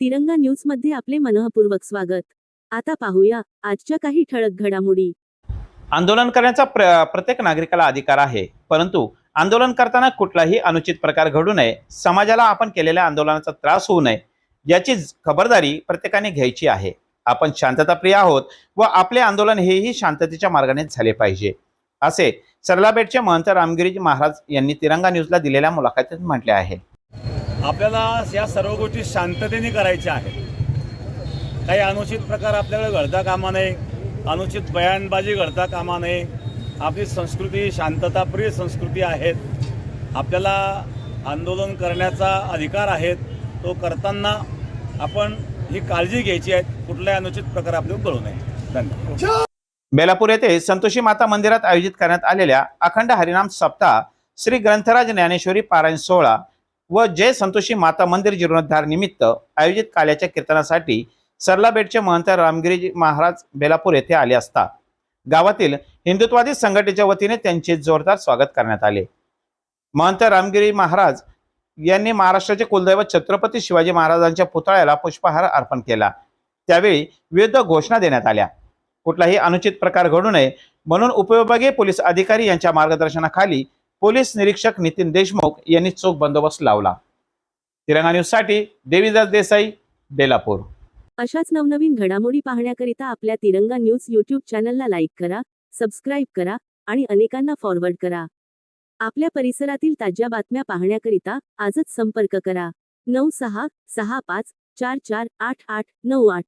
तिरंगा न्यूजमध्ये आपले मनःपूर्वक स्वागत. आता पाहूया आजच्या काही ठळक घडामोडी. आंदोलन करण्याचा प्र प्रत्येक नागरिकाला अधिकार आहे परंतु आंदोलन करताना कुठलाही अनुचित प्रकार घडू नये समाजाला आपण केलेल्या आंदोलनाचा त्रास होऊ नये याची खबरदारी प्रत्येकाने घ्यायची आहे. आपण शांतताप्रिय आहोत व आपले आंदोलन हेही शांततेच्या मार्गाने झाले पाहिजे असे सरलाबेटचे महंत रामगिरी महाराज यांनी तिरंगा न्यूजला दिलेल्या मुलाखतीत म्हटले आहे. आपल्याला या सर्व गोष्टी शांततेने करायच्या आहेत. काही अनुचित प्रकार आपल्याकडे घडता कामा नये. अनुचित बयानबाजी घडता कामा नये. आपली संस्कृती शांतताप्रिय संस्कृती आहेत. आपल्याला आंदोलन करण्याचा अधिकार आहेत. तो करताना आपण ही काळजी घ्यायची आहे. कुठलाही अनुचित प्रकार आपल्याला कळू नये. धन्यवाद. बेलापूर येथे संतोषी माता मंदिरात आयोजित करण्यात आलेल्या अखंड हरिनाम सप्ताह श्री ग्रंथराज ज्ञानेश्वरी पारायण सोहळा व जय संतोषी माता मंदिर जीर्णोद्धार निमित्त आयोजित काल्याच्या कीर्तनासाठी सरलाबेटचे महंत रामगिरी महाराज बेलापूर येथे आले असता. गावातील हिंदुत्वादी संघटनेच्या वतीने त्यांचे जोरदार स्वागत करण्यात आले. महंत रामगिरी महाराज यांनी महाराष्ट्राचे कुलदैवत छत्रपती शिवाजी महाराजांच्या पुतळ्याला पुष्पहार अर्पण केला. त्यावेळी विविध घोषणा देण्यात आल्या. कुठलाही अनुचित प्रकार घडू नये म्हणून उपविभागीय पोलीस अधिकारी यांच्या मार्गदर्शनाखाली पोलीस निरीक्षक नितीन देशमुख यांनी चोख बंदोबस्त लावला. तिरंगा न्यूजसाठी देवीदास देसाई बेलापूर. अशाच नवनवीन घडामोडी पाहण्याकरिता आपल्या तिरंगा न्यूज यूट्यूब चॅनलला लाईक करा सबस्क्राईब करा आणि अनेकांना फॉरवर्ड करा. आपल्या परिसरातील ताज्या बातम्या पाहण्याकरिता आजच संपर्क करा. नऊ सहा सहा पाच चार चार आठ आठ नऊ आठ.